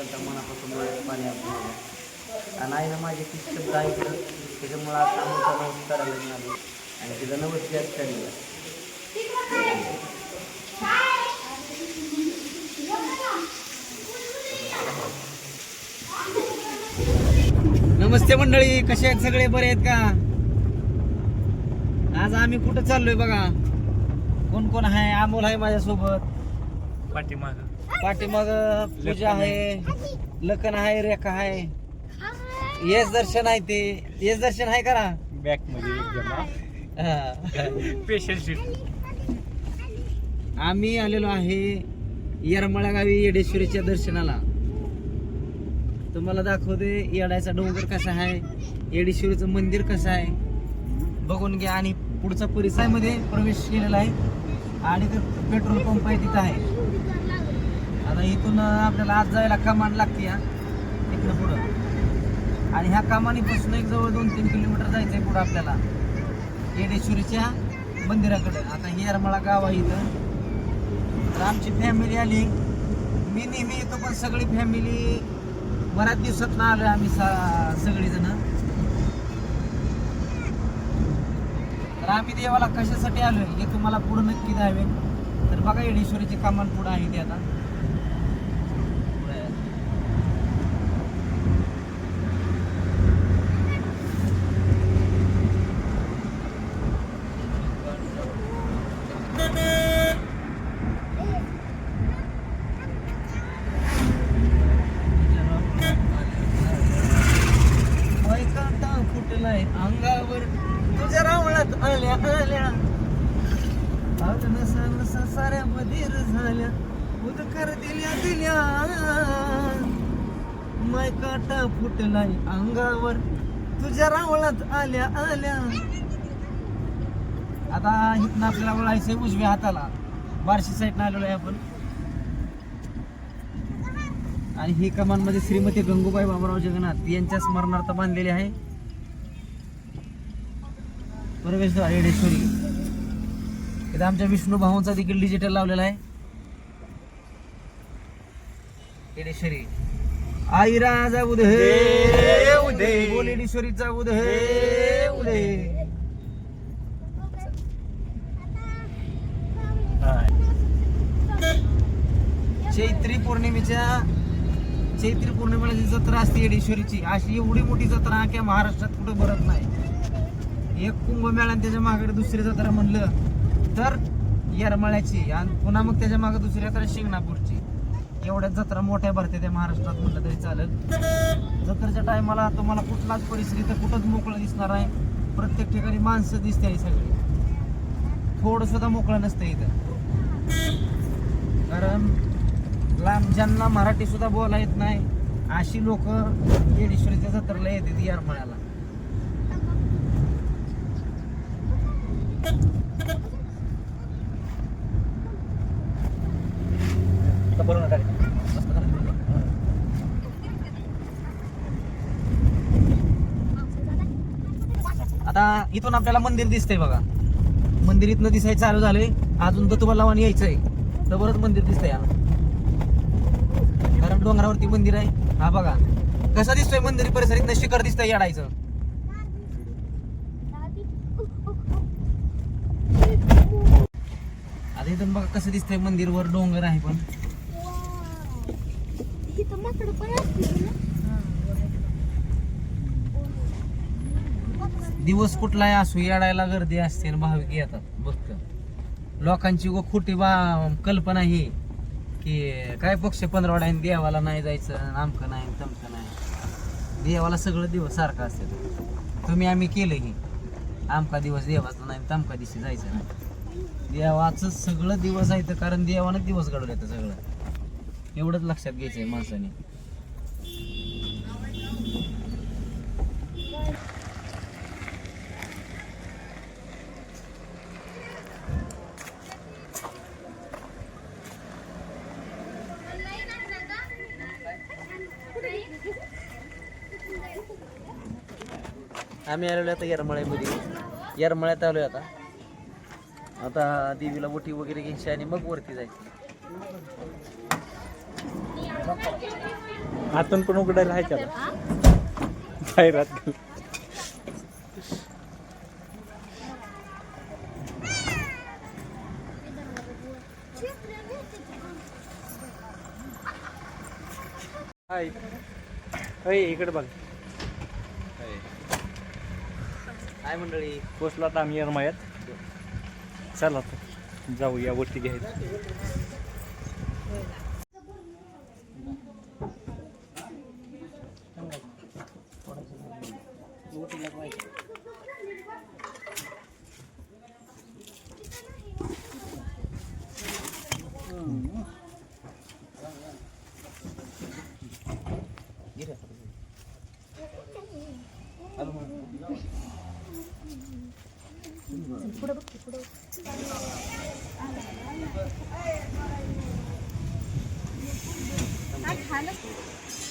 त्यांचा मनापासून पाणी आपलं आणि आईनं माझे किती शब्द ऐकलं. त्याच्यामुळं आज आमचा नवस करायला मिळालो आणि तिथं नवस जास्त केलेलं नमस्ते मंडळी कसे आहेत सगळे? बरे आहेत का? आज आम्ही कुठं चाललोय बघा? कोण कोण आहे? अमोल आहे माझ्यासोबत. पाठीमाग. पाठीमाग पूजा आहे लखन आहे रेखा आहे. येस दर्शन आहे ते. येस दर्शन आहे करा बॅकमध्ये पेशंट सीट आम्ही आलेलो आहे येरमाळा गावी येडेश्वरीच्या दर्शनाला. तुम्हाला दाखवते येडायचा डोंगर कसा आहे येडेश्वरीचं मंदिर कसं आहे. बघून घ्या आणि पुढचा परिसरामध्ये प्रवेश केलेला आहे. आणि ते पेट्रोल पंप आहे तिथं आहे. आता इथून आपल्याला आज जायला कमान लागते या इकडं पुढं. आणि ह्या कामानीपासून एक जवळ दोन तीन किलोमीटर जायचं आहे पुढं आपल्याला. येडेश्वरीच्या मंदिराकडे. आता हे गाव आहे इथं. तर आमची फॅमिली आली. मी नेहमी येतो पण सगळी फॅमिली बऱ्याच दिवसात ना आलो आम्ही सा- सगळीजण. तर आम्ही देवाला कशासाठी आलोय हे तुम्हाला पुढं नक्की द्यावे तर बघा येडेश्वरीचे कामान पुढं आहे ते आता पुढं आहे. कांता फुटलाय अंगावर तुझ्या रावणात आल्या आल्या आग नसा नसा साऱ्या बधीर झाल्या उदकर दिल्या माय काटा फुटलाय अंगावर. तुझ्या रावळात आल्या आल्या. आता इथनं आपल्याला वळायचंय उजव्या हाताला. बारशी साईडनं आलेलो आहे आपण. आणि ही कमानमध्ये श्रीमती गंगूबाई बाबुराव जगन्नाथ यांच्या स्मरणार्थ बांधलेली आहे. प्रवेशद्वार येडेश्वरी इथं आमच्या विष्णू भाऊंचा देखील डिजिटल लावलेला आहे. येडेश्वरी आई राजा उदे उदे बोल येडेश्वरीचा उदे उदे चैत्री पौर्णिमेच्या चैत्री पौर्णिमेला जी जत्रा असते येडेश्वरीची अशी एवढी मोठी जत्रा की महाराष्ट्रात कुठे भरत नाही. एक कुंभमेळा आणि त्याच्यामागे दुसरी जत्रा म्हणलं तर येरमाळ्याची आणि पुन्हा मग त्याच्यामागे दुसरी जत्रा शिंगणापूरची एवढ्या जत्रा मोठ्या भरते त्या महाराष्ट्रात म्हटलं तरी चालेल. जत्रेच्या टायमाला तुम्हाला कुठलाच परिस्थिती तर कुठंच मोकळं दिसणार आहे प्रत्येक ठिकाणी माणसं दिसते आहे सगळी. थोडं सुद्धा मोकळं नसतं इथं. कारण लांब ज्यांना मराठी सुद्धा बोला येत नाही अशी लोक येडेश्वरीच्या जत्रेला येतात येरमाळ्याला आता बोलू नका आता इथून आपल्याला मंदिर दिसतंय बघा. मंदिर इथनं दिसायचं चालू झालंय. अजून तर तुम्हाला लावून यायचंय. तर बरंच मंदिर दिसतंय कारण डोंगरावरती मंदिर आहे. हा बघा. कसं दिसतोय मंदिर परिसर इथनं शिखर दिसतंय येडायचं. आता इथून बघा कसं दिसतंय मंदिरवर. डोंगर आहे पण. माकडं पण असतील ना? दिवस कुठलाही असू येडायला गर्दी असते आणि भाविक येतात बघ लोकांची व खोटी बा कल्पना ही की काय पक्ष पंधरवड्याने देवाला नाही जायचं आमकं नाही तमकं नाही. देवाला सगळं दिवस सारखं असतं. तुम्ही आम्ही केलं ही. आमका दिवस देवाचा नाही तमका दिवशी जायचं नाही. देवाचं सगळं दिवस आहे तर कारण देवानं दिवस घडवलं येतं सगळं. एवढंच लक्षात घ्यायचंय माणसाने. आम्ही आलेलो आता येरमाळ्यामध्ये. येरमाळ्यात आलोय आता. आता देवीला ओटी वगैरे घ्यायची आणि मग वरती जायचं. आतून पण उघडायला आहे त्याला. हा? जाहिरात हाय. अय इकडे बघ. काय मंडळी. पोचला तर आम्ही येरमायात चला तर जाऊ या गोष्टी घ्यायला. काय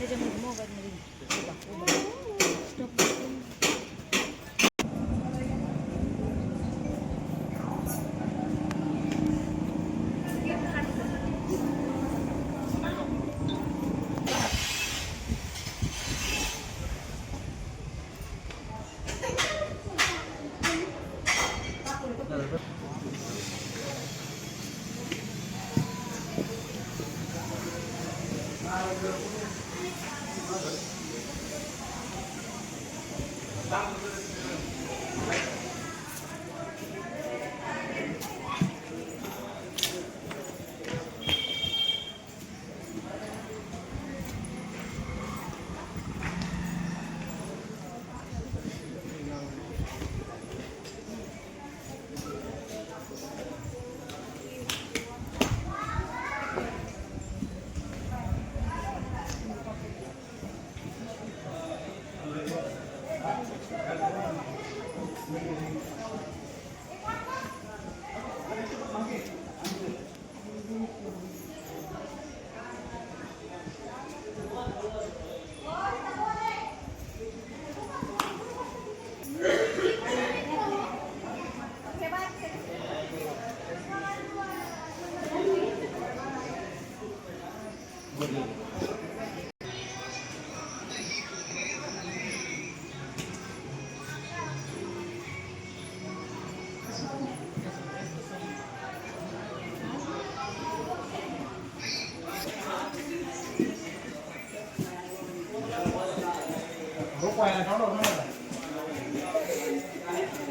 해장으로 먹어봤는데, 대박, 대박.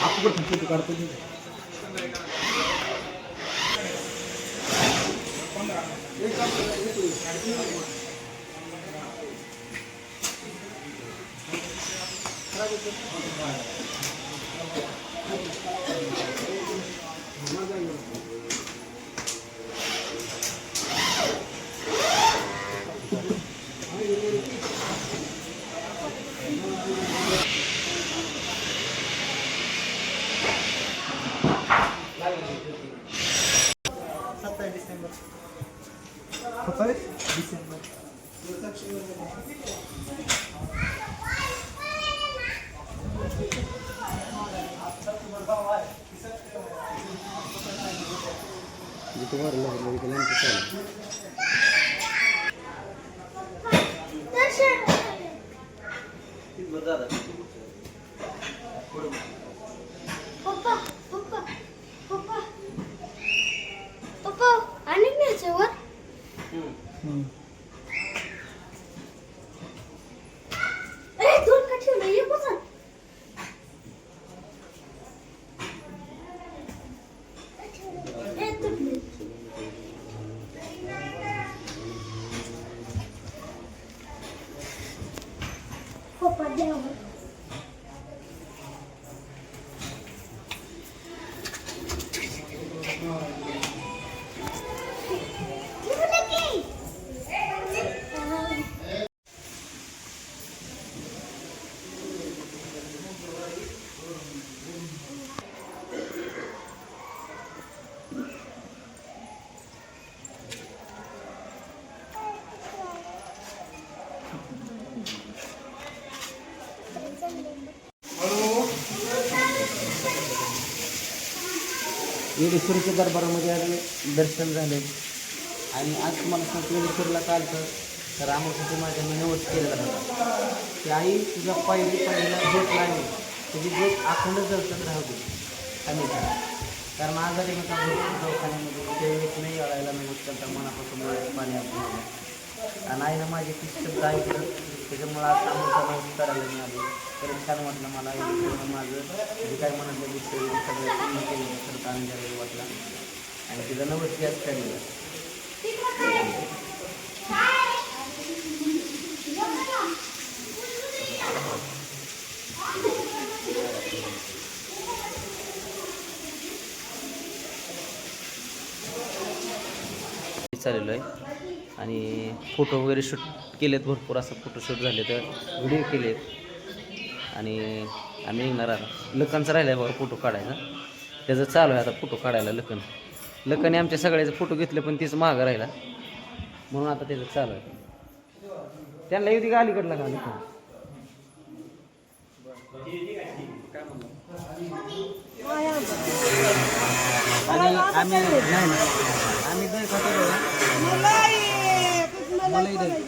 आपको पीछे दुकान पे tomar las medicamentos. ईश्वरीच्या दरबारामध्ये आले दर्शन झाले. आणि आज तुम्हाला सांगतो येडेश्वरीला काल तर रामासाठी माझ्या मी नवस केलेला होता. की आई तुझा पहिली पहिला जोत लागली तुझी जोत अखंड जळतच राहू दे. आम्ही कारण आजारी होता भरपूर दवाखान्यामध्ये. त्यावेळेस नाही अळायला मी उत्तर मनापासून पाणी आपण आणि आईनं माझे किस्त ऐकलं. त्याच्यामुळं आज आम्हाला नवस करायला मिळालं तर छान वाटलं मला. येडेश्वरीनं माझं जे काय म्हणत विषय सगळं पूर्ण केलं. तर खरंच करायला वाटलं. आणि तिचा नवस याच केलेला चाललेलो आहे. आणि फोटो वगैरे शूट केलेत भरपूर असं फोटोशूट झाले तर व्हिडिओ केलेत. आणि आम्ही निघणार आता लखनचा राहिला आहे बघा फोटो काढायचा त्याचं चालू आहे आता फोटो काढायला लखन. लखनने आमच्या सगळ्याचे फोटो घेतले पण तीच महाग राहिला. म्हणून आता त्याचं चालू आहे. त्यांना येऊ दे का अलीकडला का लखन? आणि आम्ही नाही आम्ही दही खातो बघा मलाई दही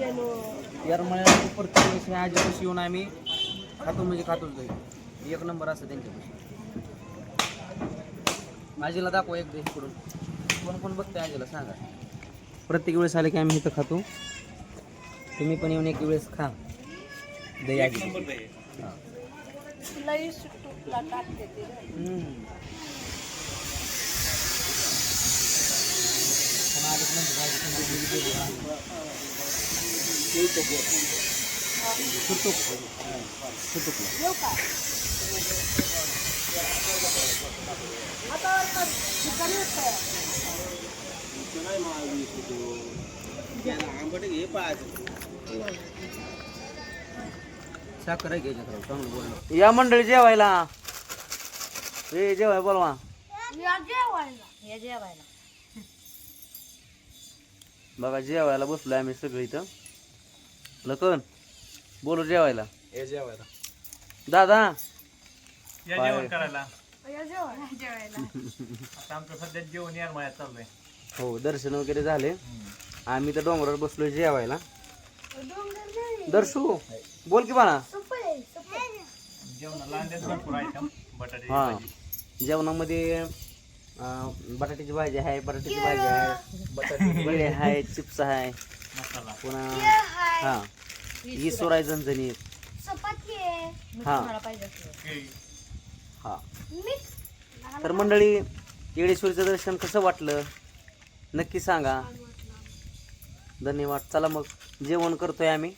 येरमळ्याला प्रत्येक वेळेस मी आजीपाशी येऊन आम्ही खातो म्हणजे खातोच दही एक नंबर असतं त्यांच्यापाशी. आजीला दाखवा एक दही इकडून. कोण कोण बघते आजीला सांगा. प्रत्येक वेळेस आले की आम्ही इथं खातो. तुम्ही पण येऊन एक वेळेस खा. दही आजी. हम्म. पण आलीच साखर आहे घ्यायच्या चांगलं बोलणं या मंडळी जेवायला. हे जेवाय बोलवा. जेवायला बघा जेवायला बसलोय आम्ही सगळं इथं. लकन बोलू जेवायला. हे जेवायला. दादा. या बाय. जेवण करायला. या जेवायला जेवायला. आता आमचं सध्या जेवण यार माझ्या चाललंय. हो दर्शन वगैरे झाले. आम्ही तर डोंगरावर बसलोय जेवायला. दर्शू बोल की बाळा सफाई सफाई जेवणाला आणले भरपूर आयटम बटाटे हा. जेवणामध्ये अं, बटाट्याची भाजी आहे बटाट्याची भाजी आहे बटाटे वडे आहे चिप्स आहे. पुन्हा हे हाय. हा. झणझणीत चपाती आहे. हा. तुम्हाला पाहिजे असलं. हा. मीठ तर मंडळी येडेश्वरीचं दर्शन कसं वाटलं? नक्की सांगा. धन्यवाद. चला मग जेवण करतोय आम्ही.